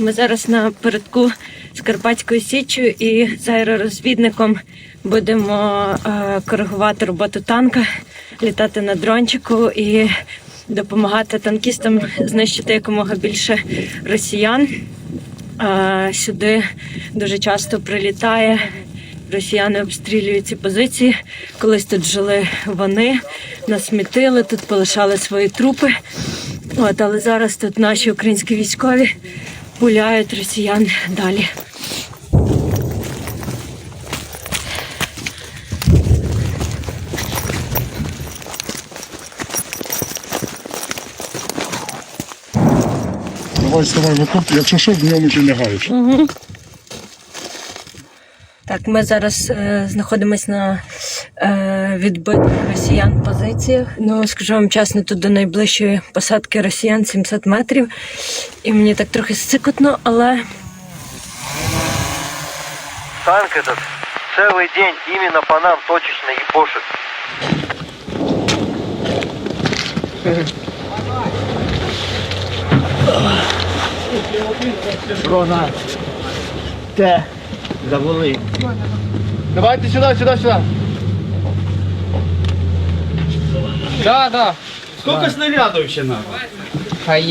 Ми зараз на передку з Карпатською Січчю і з аеророзвідником будемо е, коригувати роботу танка, літати на дрончику і допомагати танкістам знищити якомога більше росіян. Е, сюди дуже часто прилітає. Росіяни обстрілюють ці позиції. Колись тут жили вони, насмітили, тут полишали свої трупи. От, але зараз тут наші українські військові пуляють росіян далі. Давай вставай в окоп, якщо що, в ньому ти лягаєш. Так, ми зараз е, знаходимося на відбитих росіян позиціях. Ну, скажу вам чесно, тут до найближчої посадки росіян 700 метрів. І мені так трохи сикотно, але Танк этот целый день именно по нам точечно ебошит. Рона. Те. Завали. Давайте сюда, сюда, сюда. Да, да. Сколько снарядов еще надо? Хай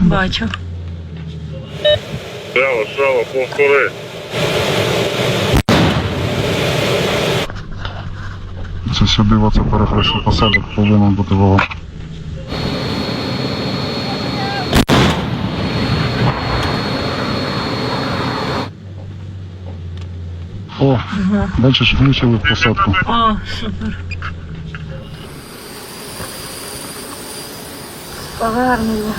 бачу. Шева, шева, повтори. Це сюди, оце перехресний посадок повинен бути вогонь. О, бачиш, влучили в посадку. О, супер. Повернення.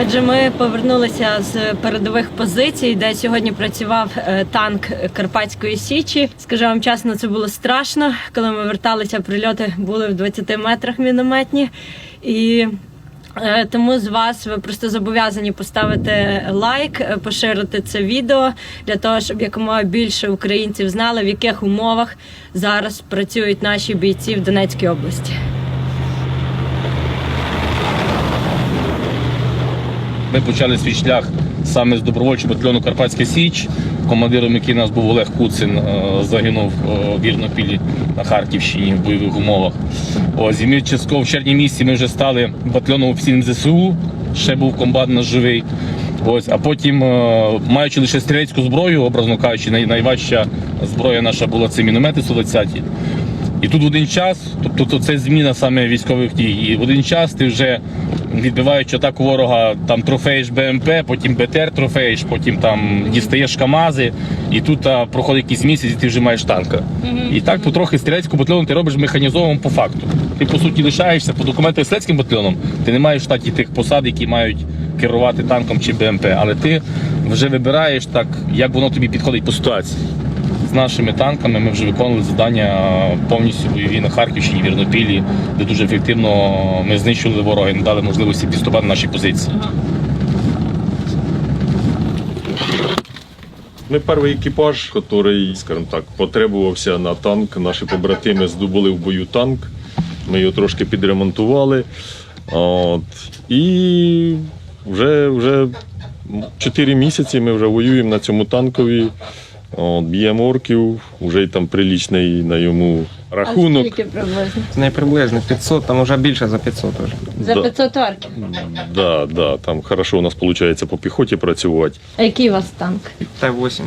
Отже, ми повернулися з передових позицій, де сьогодні працював е, танк Карпатської Січі. Скажу вам чесно, це було страшно. Коли ми верталися, прильоти були в 20 метрах мінометні. І е, тому з вас ви просто зобов'язані поставити лайк, е, поширити це відео для того, щоб якомога більше українців знали, в яких умовах зараз працюють наші бійці в Донецькій області. Ми почали свій шлях саме з добровольчого батальйону Карпатська Січ, командиром який нас був Олег Куцин, е, загинув е, в Вірнопілі на Харківщині в бойових умовах. Ось і ми частково в червні місяці ми вже стали батальйоном офіційним ЗСУ, ще був комбат наш живий. Ось, а потім, е, маючи лише стрілецьку зброю, образно кажучи, найважча зброя наша була це міномети 120 і тут в один час, тобто то це зміна саме військових дій. І в один час ти вже відбиваючи атаку ворога, там трофеїш БМП, потім БТР трофеїш, потім там дістаєш КАМАЗи, і тут а, проходить якийсь місяць, і ти вже маєш танка. І так потрохи стрілецьку батальйону ти робиш механізованим по факту. Ти по суті лишаєшся по документах стрілецьким батальйоном, ти не маєш в штаті тих посад, які мають керувати танком чи БМП, але ти вже вибираєш так, як воно тобі підходить по ситуації. Нашими танками ми вже виконували завдання повністю бойові на Харківщині, Вірнопілі, де дуже ефективно ми знищували ворога і не дали можливості підступати на наші позиції. Ми перший екіпаж, який, скажімо так, потребувався на танк. Наші побратими здобули в бою танк. Ми його трошки підремонтували. От. І вже, вже 4 місяці ми вже воюємо на цьому танкові. От, б'ємо орків, вже й там прилічний на йому рахунок. Скільки приблизно? Не приблизно 500, там вже більше за 500 вже. За Да. 500 орків. Да, да, там хорошо у нас виходить по піхоті працювати. А який у вас танк? Т-80.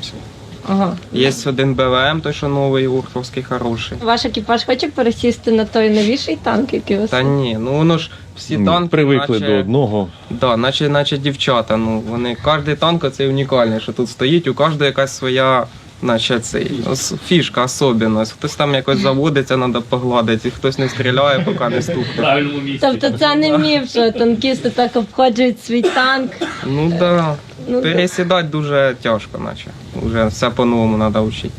Ага. Є один БВМ, той, що новий, урфовський, хороший. Ваш екіпаж хоче пересісти на той новіший танк, який у вас? Та ні, ну воно ж всі Ну, танки Привикли наче, до одного. Да, наче, наче дівчата. Ну, вони, кожен танк це унікальний, що тут стоїть, у кожного якась своя. Наче цей ос- фішка, особливість. Хтось там якось заводиться, треба погладити, хтось не стріляє, поки не стукне. правильному місці. Тобто це не міф, що танкісти так обходжують свій танк. Ну так. Да. Ну, Пересідати дуже тяжко, наче. Уже все по-новому треба вчити.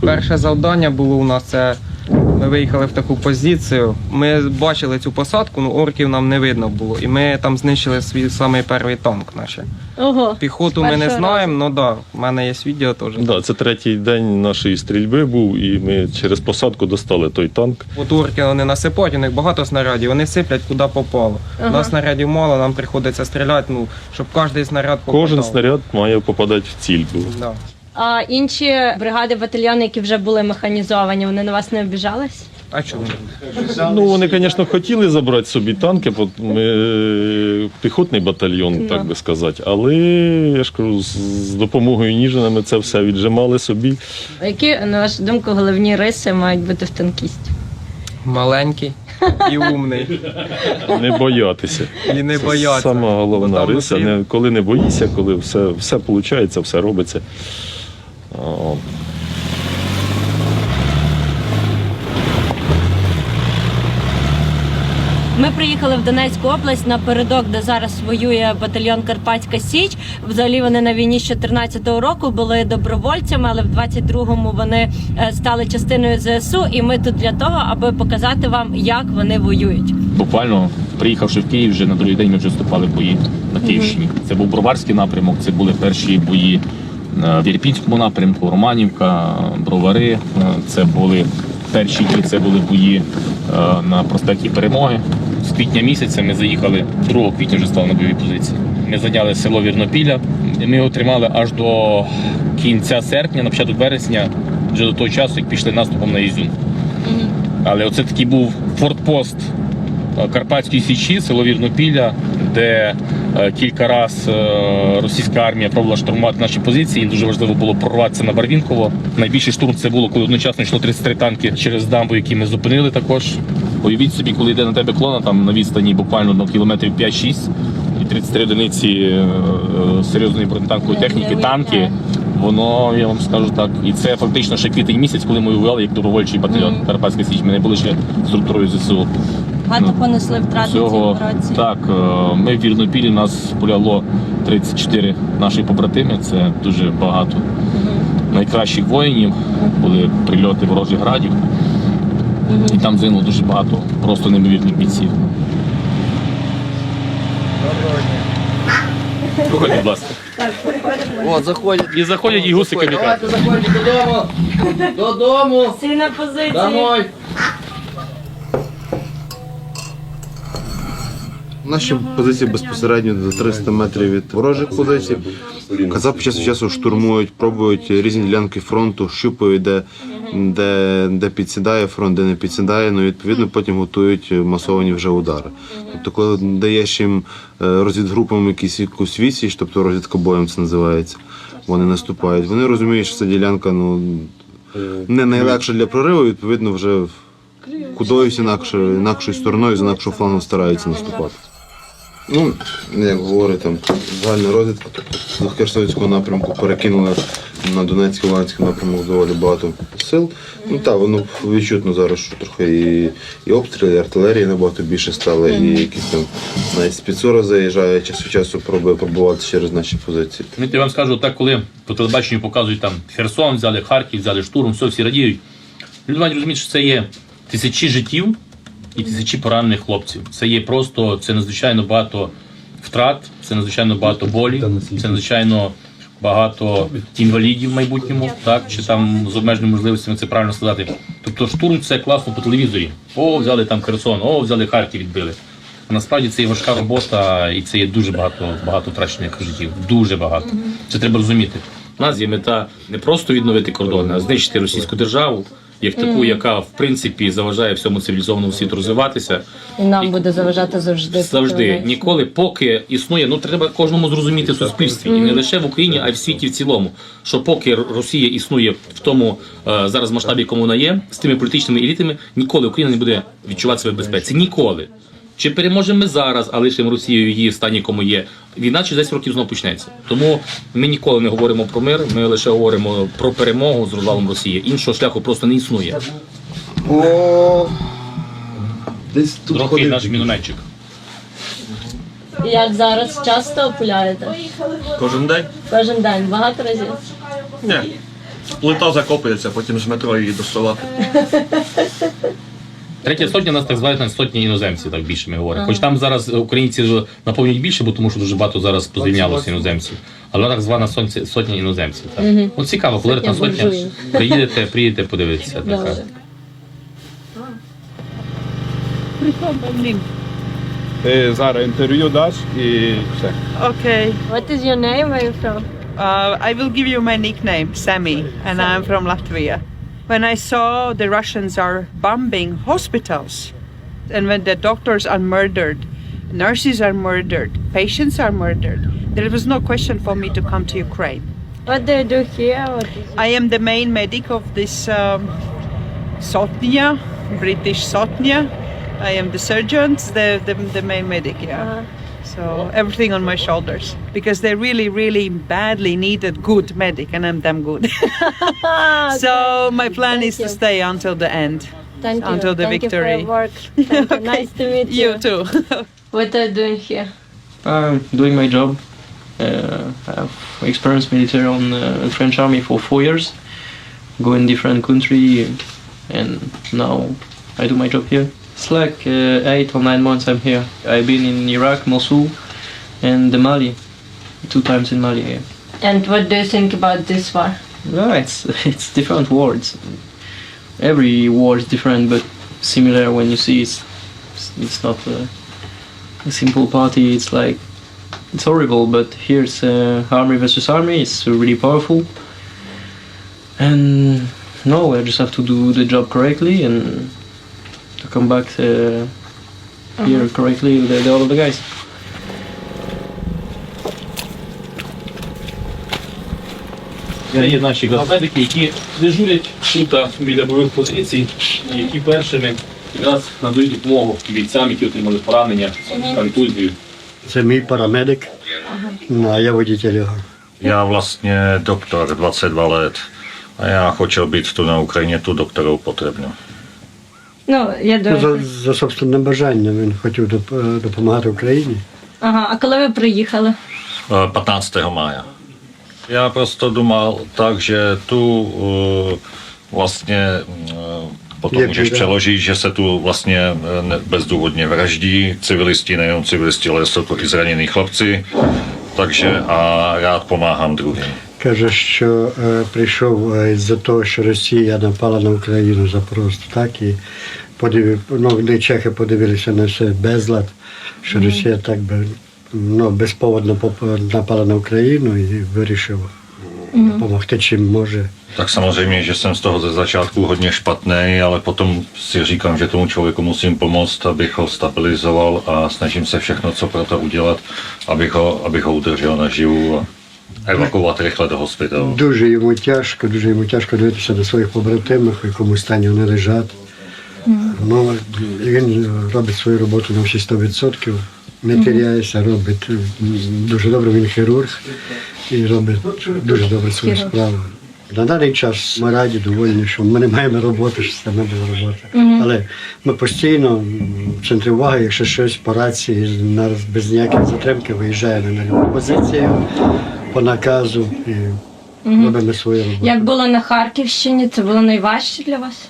Перше завдання було у нас це. Ми виїхали в таку позицію. Ми бачили цю посадку, ну орків нам не видно було. І ми там знищили свій самий перший танк. Наче. Ого. Піхоту ми не знаємо, ну да, в мене є відео теж. Да, це третій день нашої стрільби був, і ми через посадку достали той танк. От орки вони насипають, у них багато снарядів, вони сиплять куди попало. У нас снарядів мало, нам приходиться стріляти, ну, щоб кожен снаряд попадав. Кожен снаряд має попадати в ціль. Був. Да. А інші бригади, батальйони, які вже були механізовані, вони на вас не обіжались? А чому? Ну, вони, звісно, хотіли забрати собі танки, бо ми е, піхотний батальйон, так би сказати. Але я ж кажу, з, допомогою Ніжина ми це все віджимали собі. А Які, на вашу думку, головні риси мають бути в танкістів? Маленький і умний. Не боятися. І не Це. Сама головна Бо риса. Не, коли не боїшся, коли все, все виходить, все робиться. О, Ми приїхали в Донецьку область напередок, де зараз воює батальйон Карпатська Січ. Взагалі вони на війні з 14-го року були добровольцями, але в 22-му вони е, стали частиною ЗСУ. І ми тут для того, аби показати вам, як вони воюють. Буквально приїхавши в Київ, вже на другий день ми вже вступали в бої на Київщині. Це був Броварський напрямок, це були перші бої в Ірпінському напрямку, Романівка, Бровари. Е, Це були перші дні, це були бої е, на проспекті Перемоги. З квітня місяця ми заїхали 2 квітня вже стали на бойові позиції. Ми зайняли село Вірнопілля. Ми його тримали аж до кінця серпня, на початок вересня, вже до того часу, як пішли наступом на Ізюм. Але оце такий був фортпост е, Карпатської Січі, село Вірнопілля, де е, кілька разів російська армія пробувала штурмувати наші позиції. І дуже важливо було прорватися на Барвінково. Найбільший штурм це було, коли одночасно йшло 33 танки через дамбу, які ми зупинили також. Уявіть собі, коли йде на тебе клона, там на відстані буквально до кілометрів 5-6, і 33 одиниці е, е, серйозної бронетанкової техніки, танки. Воно, я вам скажу так, і це фактично ще квітень місяць, коли ми воювали як добровольчий батальйон Карпатська Січ. Ми не були ще структурою ЗСУ. Багато понесли втрати Цього цій операції. так, е, ми в Вірнопілі нас поляло 34 наші побратими. Це дуже багато найкращих воїнів. Були прильоти ворожих градів. І там загинуло дуже багато просто неймовірних бійців. Проходьте, будь ласка. От, заходять. І заходять і гуси камікадзе. Давайте заходьте додому. Додому. Всі на позиції. Домой. Наші позиції безпосередньо за 300 метрів від ворожих позицій. Казапи час часу штурмують, пробують різні ділянки фронту, щупають, де, де, де підсідає фронт, де не підсідає. Ну відповідно потім готують масовані вже удари. Тобто, коли даєш їм е, розвідгрупам якісь якусь відсіч, тобто розвідка боєм це називається. Вони наступають. Вони розуміють, що ця ділянка ну не найлегша для прориву. Відповідно, вже кудоюсь інакше, інакшою стороною, з інакшого флангу стараються наступати. Ну, як говорить, там загальна розвідка, тобто з Херсонського напрямку перекинули на Донецький Луганський напрямок доволі багато сил. Ну так, воно відчутно зараз, що трохи і, і обстріли, і артилерії набагато більше стало, і якісь там навіть спецура заїжджає час від часу пробує пробувати через наші позиції. Ну, Я вам скажу, так коли по телебаченню показують там Херсон, взяли Харків, взяли штурм, все, всі радіють. Люди мають розуміти, що це є тисячі життів і тисячі поранених хлопців. Це є просто це надзвичайно багато втрат, це надзвичайно багато болі, це надзвичайно багато інвалідів в майбутньому, так чи там з обмеженими можливостями це правильно сказати. Тобто штурм це класно по телевізорі. О, взяли там Херсон, о, взяли Харків, відбили. А насправді це є важка робота, і це є дуже багато багато втрачених життів. Дуже багато. Це треба розуміти. У нас є мета не просто відновити кордони, а знищити російську державу як таку, яка в принципі заважає всьому цивілізованому світу розвиватися. І нам буде заважати завжди. Завжди ніколи, поки існує. Ну треба кожному зрозуміти в суспільстві, і не лише в Україні, а й в світі в цілому. Що поки Росія існує в тому е, зараз масштабі, якому вона є, з тими політичними елітами, ніколи Україна не буде відчувати себе в безпеці. Ніколи. Чи переможемо ми зараз, а лишимо Росію в її стані, кому є. Війна через 10 років знову почнеться. Тому ми ніколи не говоримо про мир, ми лише говоримо про перемогу з розвалом Росії. Іншого шляху просто не існує. О, десь тут Трохи наш мінометчик. Як зараз часто пуляєте? Кожен день? Кожен день, багато разів. Ні. Плита закопується, потім з метро її доставати. Третя сотня нас так звають на сотні іноземців, так більше ми говоримо. Хоч там зараз українці наповнюють більше, бо тому що дуже багато зараз позвільнялося іноземців. Але так звана сотня, сотня іноземців. Так. От цікаво, коли Сотня сотня. Приїдете, приїдете подивитися. Така. Ти зараз інтерв'ю даш і все. Okay. What is your name? Where are you from? Uh, I will give you my nickname, Sammy, and I'm from Latvia. When I saw the Russians are bombing hospitals, and when the doctors are murdered, nurses are murdered, patients are murdered, there was no question for me to come to Ukraine. What do you do here? I am the main medic of this um, Sotnia, British Sotnia. I am the surgeon, the, the, the main medic, yeah. Uh, So everything on my shoulders because they really, really badly needed good medic, and I'm damn good. so my plan is to stay until the end. Thank you. Until the Thank victory. You for your work. Thank you. Nice to meet you. You too. What are you doing here? I'm doing my job. Uh, I've experienced military on uh, French army for four years. Go in different country, and now I do my job here. It's like uh, eight or nine months I'm here. I've been in Iraq, Mosul, and the Mali, two times in Mali. Yeah. And what do you think about this war? Yeah, it's it's different wars. Every war is different, but similar when you see it's it's not a, a simple party. It's like it's horrible, but here's uh, army versus army. It's really powerful, and no, I just have to do the job correctly and to come back uh, here correctly with the, the, all of the guys. Є наші газетики, які дежурять тут біля бойових позицій, які першими якраз надають допомогу бійцям, які отримали поранення, контузію. Це мій парамедик, а я водитель його. Já vlastně doktor, 22 let. A já chtěl být tu na Ukrajině tu doktorou potřebnou. Ну, я Ну, думаю. за, за собственним бажанням він хотів доп- допомагати Україні. Ага, а коли ви приїхали? Eh, 15. mája. Já prostě думал tak, že tu eh, vlastně eh, potom Je můžeš bída. přeložit, že se tu vlastně eh, ne- bezdůvodně vraždí civilisti, nejenom civilisti, ale jsou to i zranění chlapci. Takže a rád pomáhám druhým. Каже, що е, прийшов е, з-за того, що Росія напала на Україну за просто так і подивив, ну, не чехи подивилися на все безлад, що Росія так би ну, безповодно поп- напала на Україну і вирішив допомогти чим може. Tak samozřejmě, že jsem z toho ze začátku hodně špatný, ale potom si říkám, že tomu člověku musím pomoct, abych ho stabilizoval a snažím se všechno, co pro to udělat, abych ho, abych ho udržel naživu a evakuovat rychle do hospitalu. Дуже йому тяжко, дуже йому тяжко дивитися на своїх побратимах, в якому стані вони лежать. Ну, він робить свою роботу на всі 100%, не теряється, робить дуже добре, він хірург і робить дуже добре свою справу. На даний час ми раді, довольні, що ми не маємо роботи, що це не без роботи. Але ми постійно в центрі уваги, якщо щось по рації, без ніяких затримки виїжджаємо на любу позицію по наказу і робимо свою роботу. Як було на Харківщині, це було найважче для вас?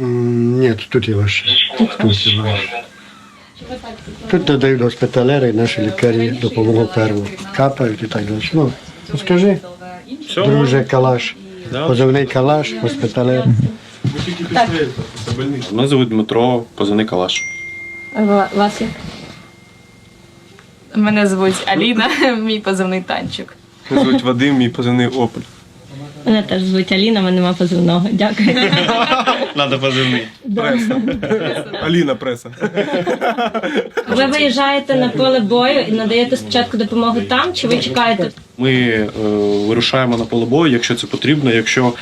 М, Ні, тут є важче. Тут є важче. Тут надають госпіталери, наші лікарі допомогу перву. Капають і так далі. Ну, скажи, друже Калаш, позивний Калаш, госпіталер. Мене звуть Дмитро, позивний Калаш. А ва- вас як? Мене звуть Аліна, мій позивний танчик. Мене звуть Вадим, мій позивний Опель. Мене теж звуть Аліна, мене нема позивного. Дякую. Надо позивний. Преса. Аліна преса. Ви виїжджаєте на поле бою і надаєте спочатку допомогу там, чи ви чекаєте? Ми е, вирушаємо на поле бою, якщо це потрібно, якщо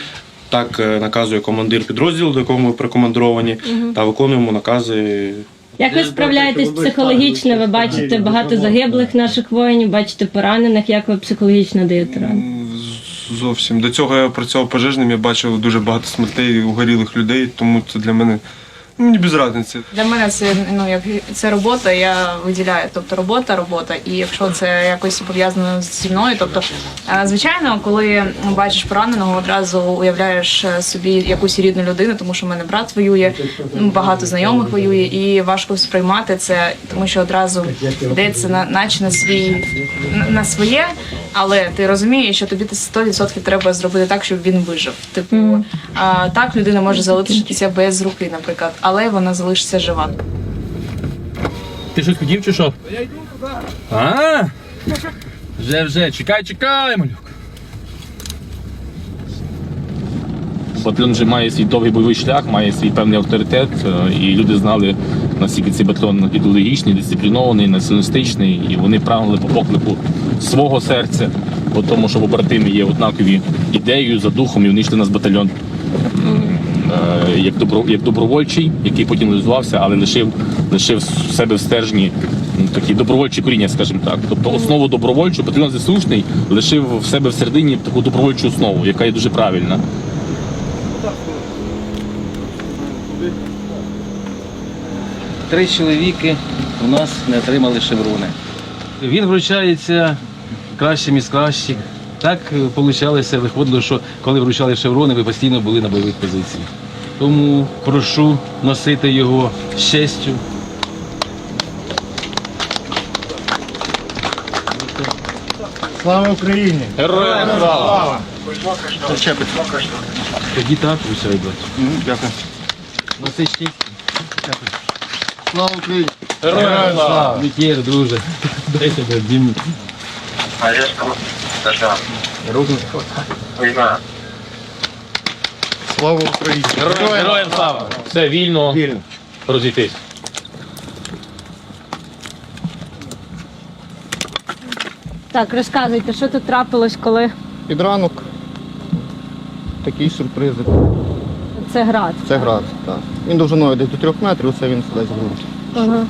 так е, наказує командир підрозділу, до якого ми прикомандировані, та виконуємо накази Як ви справляєтесь психологічно? Ви бачите багато загиблих наших воїнів, бачите поранених. Як ви психологічно даєте раду? Зовсім. До цього я працював пожежним, я бачив дуже багато смертей угорілих людей, тому це для мене мені без разниці. Для мене це ну як це робота, я виділяю. Тобто робота, робота. І якщо це якось пов'язано зі мною, тобто е, звичайно, коли бачиш пораненого, одразу уявляєш е, собі якусь рідну людину, тому що в мене брат воює, багато знайомих воює, і важко сприймати це, тому що одразу йдеться на наче на свій на- на своє, але ти розумієш, що тобі 100% треба зробити так, щоб він вижив. Типу, а, так людина може залишитися без руки, наприклад, але вона залишиться жива. Ти щось хотів чи що? Я йду туди. А? Вже, вже, чекай, чекай, малюк. Батальйон вже має свій довгий бойовий шлях, має свій певний авторитет, е, і люди знали, наскільки цей батальйон ідеологічний, дисциплінований, націоналістичний, і вони прагнули по поклику свого серця, по тому, що в побратимі є однакові ідеєю за духом, і вони йшли на батальйон як, добро, як добровольчий, який потім реалізувався, але лишив, лишив в себе в стержні такі добровольчі коріння, скажімо так. Тобто основу добровольчу, батальйон ЗСУшний лишив в себе в середині таку добровольчу основу, яка є дуже правильна. Три чоловіки у нас не отримали шеврони. Він вручається кращим із кращих. Так вийшло, виходило, що коли вручали шеврони, ви постійно були на бойових позиціях. Тому прошу носити його з честю. Слава Україні! Героям слава! Тоді так вручаю, бачу. Дякую. Носи честь. Слава Україні! Героям слава! Вітєр, друже. Дай тебе обійму. Руку. Слава Україні! Героям, героям слава! Все вільно, Вільно. розійтись. Так, розказуйте, що тут трапилось, коли Під ранок такі сюрпризи. це град. Це град. Так. Він довжиною десь до трьох метрів, це він десь в ґрунт. Ага.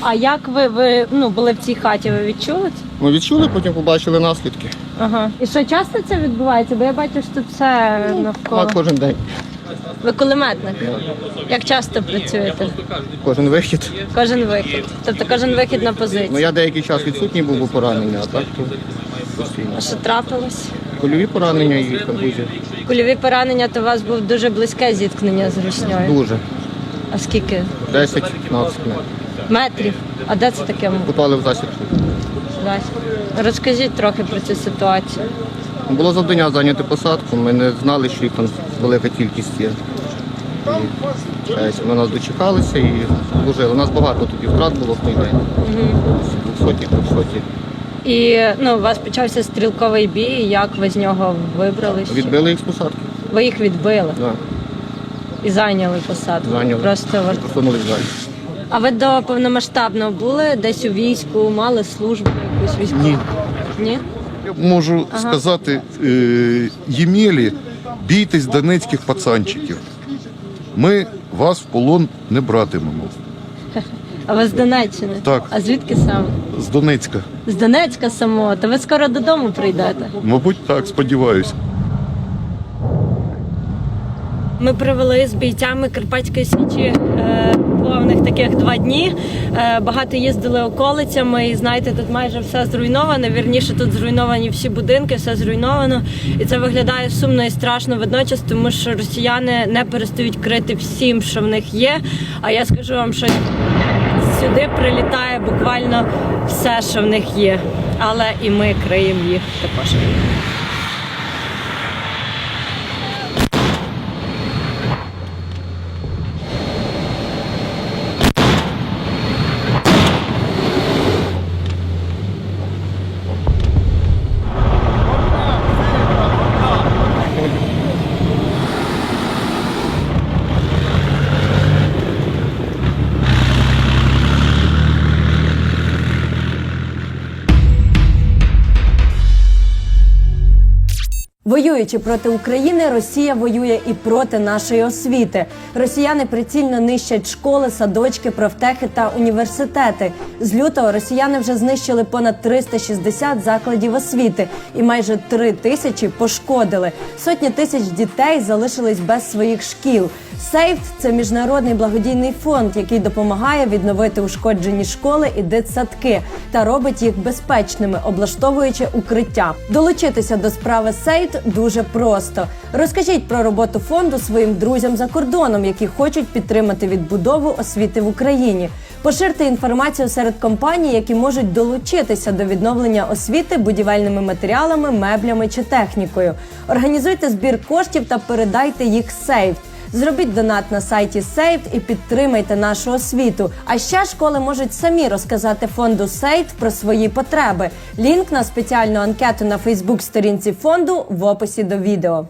А як ви, ви ну, були в цій хаті, ви відчули це? Ми відчули, потім побачили наслідки. Ага. І що часто це відбувається? Бо я бачу, що тут все навколо. А кожен день, Ви кулеметник. Як часто працюєте? кожен вихід. Кожен вихід. Тобто кожен вихід на Ну я деякий час відсутній був у поранення, а так то постійно. А що трапилось? Кульові поранення і контузія. Кульові поранення, то у вас був дуже близьке зіткнення з русньою. Дуже. А скільки? 10-15 метрів. Метрів. А де це таке? Попали в засідку. Вась? Розкажіть трохи про цю ситуацію. Було завдання зайняти посадку, ми не знали, що їх там велика кількість є. І, ось, Ми нас дочекалися і служили. У нас багато тоді втрат було в той день. Двохсоті, трьохсоті. І ну, у вас почався стрілковий бій. Як ви з нього вибралися? Відбили їх з посадки. Ви їх відбили Да. і зайняли посадку. Зайняли. Просто ви- Просунулись далі. А ви до повномасштабного були десь у війську, мали службу якусь військову? Ні. Ні? Можу Ага. сказати, е, Ємелі, бійтесь донецьких пацанчиків. Ми вас в полон не братимемо. А ви з Донеччини? Так. А звідки саме? З Донецька. З Донецька самого. То ви скоро додому прийдете. Мабуть, так, сподіваюся. Ми провели з бійцями Карпатської січі е, повних таких два дні. Е, багато їздили околицями, і знаєте, тут майже все зруйновано. Вірніше, тут зруйновані всі будинки, все зруйновано. І це виглядає сумно і страшно водночас, тому що росіяни не перестають крити всім, що в них є. А я скажу вам, що сюди прилітає буквально все, що в них є. Але і ми криємо їх також. Воюючи проти України, Росія воює і проти нашої освіти. Росіяни прицільно нищать школи, садочки, профтехи та університети. З лютого росіяни вже знищили понад 360 закладів освіти і майже 3 тисячі пошкодили. Сотні тисяч дітей залишились без своїх шкіл. Сейф це міжнародний благодійний фонд, який допомагає відновити ушкоджені школи і дитсадки та робить їх безпечними, облаштовуючи укриття. Долучитися до справи Сейф дуже просто. Розкажіть про роботу фонду своїм друзям за кордоном, які хочуть підтримати відбудову освіти в Україні. Поширте інформацію серед компаній, які можуть долучитися до відновлення освіти будівельними матеріалами, меблями чи технікою. Організуйте збір коштів та передайте їх сейф. Зробіть донат на сайті Сейф і підтримайте нашу освіту. А ще школи можуть самі розказати фонду Сейф про свої потреби. Лінк на спеціальну анкету на Фейсбук-сторінці фонду в описі до відео.